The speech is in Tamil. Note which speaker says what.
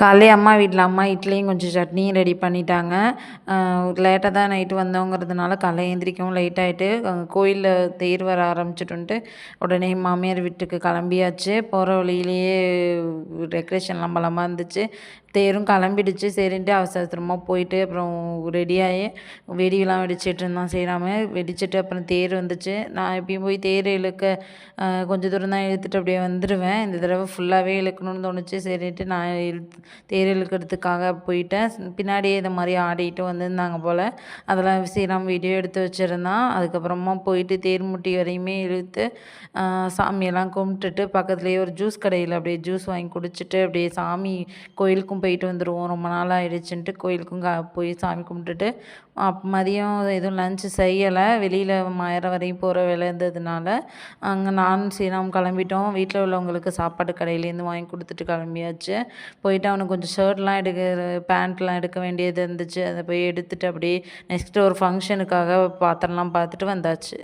Speaker 1: காலையிலே அம்மா வீட்டில் அம்மா இட்லியும் கொஞ்சம் சட்னியும் ரெடி பண்ணிட்டாங்க. லேட்டாக தான் நைட்டு வந்தோங்கிறதுனால காலையில் எழுந்திரிக்கவும் லேட் ஆகிட்டு கோயிலில் தேர் வர ஆரம்பிச்சிட்டுன்ட்டு உடனே மாமியார் வீட்டுக்கு கிளம்பியாச்சு. போகிற வழியிலேயே டெக்கரேஷன்லாம் பலமாக இருந்துச்சு. தேரும் கிளம்பிடுச்சு. சரின்ட்டு அவசர அவசரமாக போயிட்டு அப்புறம் ரெடியாகி வெடியெல்லாம் வெடிச்சிட்டு இருந்தோம் செய்யாமல் வெடிச்சிட்டு அப்புறம் தேர் வந்துச்சு. நான் எப்பயும் போய் தேர் இழுக்க கொஞ்சம் தூரம் தான் இழுத்துட்டு அப்படியே வந்துடுவேன் இந்த தடவை ஃபுல்லாகவே இழுக்கணும்னு தோணுச்சு. சரின்ட்டு நான் இழுத்து தேர் இழுக்கிறதுக்காக போயிட்டேன். பின்னாடியே இதை மாதிரி ஆடிட்டு வந்திருந்தாங்க போல். அதெல்லாம் ஸ்ரீராம் வீடியோ எடுத்து வச்சுருந்தான் அதுக்கப்புறமா போயிட்டு தேர் முட்டி வரையுமே இழுத்து சாமியெல்லாம் கும்பிட்டுட்டு பக்கத்துலேயே ஒரு ஜூஸ் கடையில் அப்படியே ஜூஸ் வாங்கி குடிச்சிட்டு அப்படியே சாமி கோயிலுக்கும் போயிட்டு வந்துடுவோம் ரொம்ப நாள் ஆயிடுச்சுன்ட்டு கோயிலுக்கும் போய் சாமி கும்பிட்டுட்டு மதியம் எதுவும் லஞ்சு செய்யலை. வெளியில் மயிர வரையும் போகிற வேலை இருந்ததுனால அங்கே நானும் ஸ்ரீராம் கிளம்பிட்டோம். வீட்டில் உள்ளவங்களுக்கு சாப்பாடு கடையிலேருந்து வாங்கி கொடுத்துட்டு கிளம்பியாச்சு. போயிட்டு அவனுக்கு கொஞ்சம் ஷர்ட்லாம் எடுக்க பேண்ட்லாம் எடுக்க வேண்டியது இருந்துச்சு. அதை போய் எடுத்துகிட்டு அப்படியே நெக்ஸ்ட்டு ஒரு ஃபங்க்ஷனுக்காக பாத்திரம்லாம் பார்த்துட்டு வந்தாச்சு.